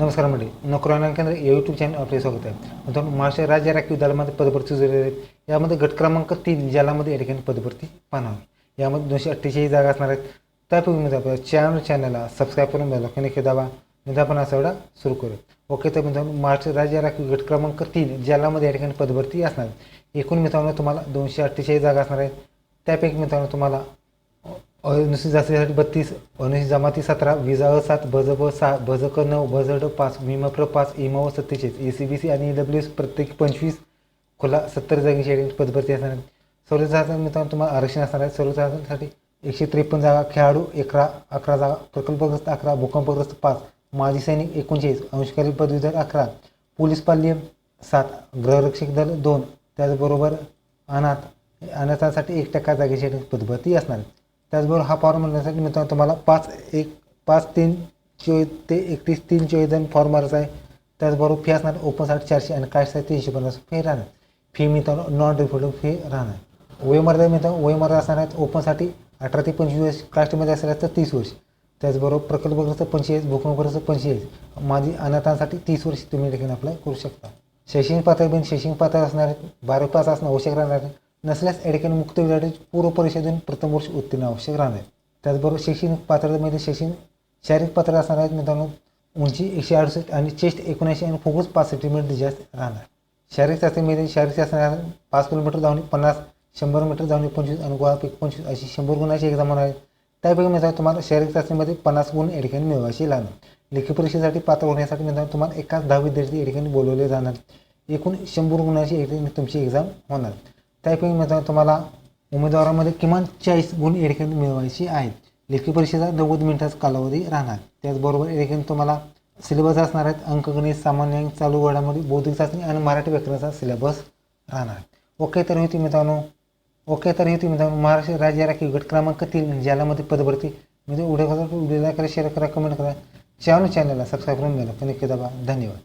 नमस्कार मंडळी. नोकरांना केंद्र या यूट्यूब चॅनल आपले स्वागत आहे. मित्रांनो महाराष्ट्र राज्य राखीव दलामध्ये पदभरती झालेली आहेत यामध्ये गट क्रमांक तीन ज्यालामध्ये या ठिकाणी पदभरती पाहणार यामध्ये दोनशे अठ्ठेचाळीस जागा असणार आहेत. त्यापूर्वी म्हणजे आपल्या चॅनल चॅनलला सबस्क्राईब करून द्यायला कनेक्ट दाबा. म्हणजे आपण असा एवढा सुरू करू ओके तर मित्रांनो महाराष्ट्र राज्य राखीव गट क्रमांक तीन ज्यालामध्ये या ठिकाणी पदभरती असणार एकूण मित्रांनो तुम्हाला दोनशे अठ्ठेचाळीस जागा असणार आहेत. त्यापैकी मित्रांनो तुम्हाला अनुसूचित जातीसाठी बत्तीस अनुसूचित जमाती सतरा विजा अ सात भज ब सहा भज क नऊ भज ड पाच विमप्र पाच इमाव सत्तेचाळीस ए सी बी सी आणि डब्ल्यू एस प्रत्येकी पंचवीस खुला सत्तर जागी या पदभरती असणार आहेत. सर्वसाधारण मित्रांनो तुम्हाला आरक्षण असणार आहे. सर्वसाधारणसाठी एकशे त्रेपन्न जागा खेळाडू अकरा अकरा जागा प्रकल्पग्रस्त अकरा भूकंपग्रस्त पाच माजी सैनिक एकोणचाळीस अंशकारी पदवीधर अकरा पोलीस पाल्य सात गृहरक्षक दल दोन त्याचबरोबर अनाथ अनाथांसाठी एक टक्का जागेची या पदभरती असणार आहेत त्याचबरोबर हा फॉर्म भरण्यासाठी मित्रांनो तुम्हाला पाच एक पाच तीन चोवीस ते एकतीस तीन चोवीस जण फॉर्म भरायचा आहे. त्याचबरोबर फी असणार ओपनसाठी चारशे आणि कास्टसाठी तीनशे पन्नास फी राहणार. फी मित्रांनो नॉन रिफंडेबल फी राहणार. वयमर्यादा मित्रांनो वयमर्यादा असणार आहेत ओपनसाठी अठरा ते पंचवीस वर्ष कास्टमध्ये असणार तर तीस वर्ष. त्याचबरोबर प्रकल्पग्रस्त पंचेचाळीस भूकंपग्रस्त पंचेचाळीस माजी अनाथांसाठी तीस वर्ष तुम्ही देखील ठिकाणी अप्लाय करू शकता. शैक्षणिक पातळी बिन शैक्षणिक पातळी असणार बारावी पास असणं आवश्यक राहणार आहे नसल्यास या मुक्त विद्यार्थी पूर्व परीक्षेतून प्रथम वर्ष उत्तीर्ण आवश्यक राहणार त्याचबरोबर शैक्षणिक पात्रतेमध्ये शैक्षणिक शारीरिक पात्र असणार आहेत. मित्रांनो उंची एकशे अडुसष्ट आणि चेस्ट एकोणऐंशी आणि फुफ्फुस पाच सेंटीमीटर जास्त राहणार. शारीरिक चाचणीमध्ये शारीरिक चाचणी पाच किलोमीटर धावणे पन्नास शंभर मीटर धावणे पंचवीस आणि गोळापैकी पंचवीस अशी शंभर गुणाची एक्झाम होणार आहे त्यापैकी मित्रांनो तुम्हाला शारीरिक चाचणीमध्ये पन्नास गुण एडकेन मिळवायची मिळवायचे लागणार. लेखी परीक्षेसाठी पात्र होण्यासाठी मित्रांनो तुम्हाला एकाच दहा विद्यार्थी एडकेन ठिकाणी बोलवले जाणार. एकूण शंभर गुणाची एक ठिकाणी तुमची एक्झाम होणार. त्यापैकी मित्रांनो तुम्हाला उमेदवारामध्ये किमान चाळीस गुण या मिळवायची आहेत. लेखी परीक्षेचा नव्वद मिनिटाचा कालावधी राहणार. त्याचबरोबर या तुम्हाला सिलेबस असणार आहेत. अंकगणित सामान्य चालू घडामोडी बौद्धिक चाचणी आणि मराठी व्याकरणाचा सिलेबस राहणार. ओके तर होती मित्रांनो ओके तर होती मित्रांनो महाराष्ट्र राज्य राखीव गट क्रमांक तीन म्हणजे ज्यालामध्ये पदभरती. म्हणजे उड्या करा लाईक करा शेअर करा कमेंट करा. चॅनल चॅनलला सबस्क्राईब करून घ्या. कनेक्ट दाबा. धन्यवाद.